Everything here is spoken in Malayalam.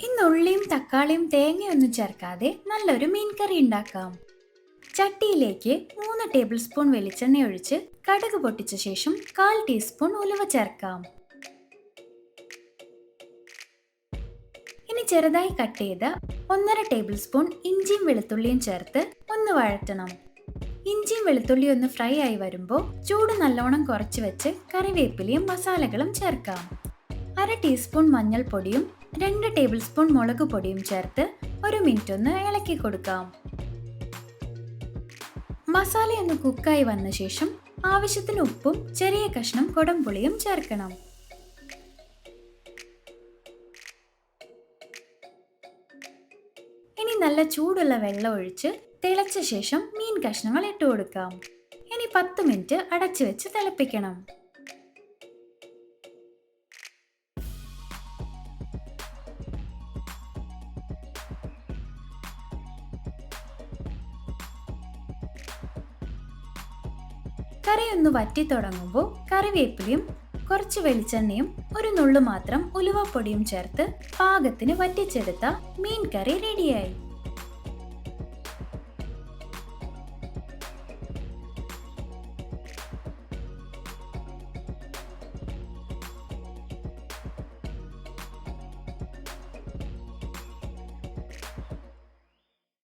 ഇന്ന് ഉള്ളിയും തക്കാളിയും തേങ്ങയൊന്നും ചേർക്കാതെ നല്ലൊരു മീൻ കറി ഉണ്ടാക്കാം. ചട്ടിയിലേക്ക് മൂന്ന് ടേബിൾ സ്പൂൺ വെളിച്ചെണ്ണ ഒഴിച്ച് കടുക് പൊട്ടിച്ച ശേഷം കാൽ ടീസ്പൂൺ ഉലുവ ചേർക്കാം. ഇനി ചെറുതായി കട്ട് ചെയ്ത ഒന്നര ടേബിൾ സ്പൂൺ ഇഞ്ചിയും വെളുത്തുള്ളിയും ചേർത്ത് ഒന്ന് വഴറ്റണം. ഇഞ്ചിയും വെളുത്തുള്ളിയും ഒന്ന് ഫ്രൈ ആയി വരുമ്പോൾ ചൂട് നല്ലോണം കുറച്ച് വെച്ച് കറിവേപ്പിലയും മസാലകളും ചേർക്കാം. അര ടീസ്പൂൺ മഞ്ഞൾപ്പൊടിയും രണ്ട് ടേബിൾ സ്പൂൺ മുളക് പൊടിയും ചേർത്ത് ഒരു മിനിറ്റ് ഒന്ന് ഇളക്കി കൊടുക്കാം. മസാല ഒന്ന് കുക്കായി വന്ന ശേഷം ആവശ്യത്തിന് ഉപ്പും ചെറിയ കഷ്ണം കൊടംപുളിയും ചേർക്കണം. ഇനി നല്ല ചൂടുള്ള വെള്ളം ഒഴിച്ച് തിളച്ച ശേഷം മീൻ കഷ്ണങ്ങൾ ഇട്ട് കൊടുക്കാം. ഇനി പത്ത് മിനിറ്റ് അടച്ചു വെച്ച് തിളപ്പിക്കണം. കറി ഒന്ന് വറ്റി തുടങ്ങുമ്പോൾ കറിവേപ്പിലയും കുറച്ച് വെളിച്ചെണ്ണയും ഒരു നുള്ളു മാത്രം ഉലുവപ്പൊടിയും ചേർത്ത് പാകത്തിന് വറ്റിച്ചെടുത്ത മീൻ കറി റെഡിയായി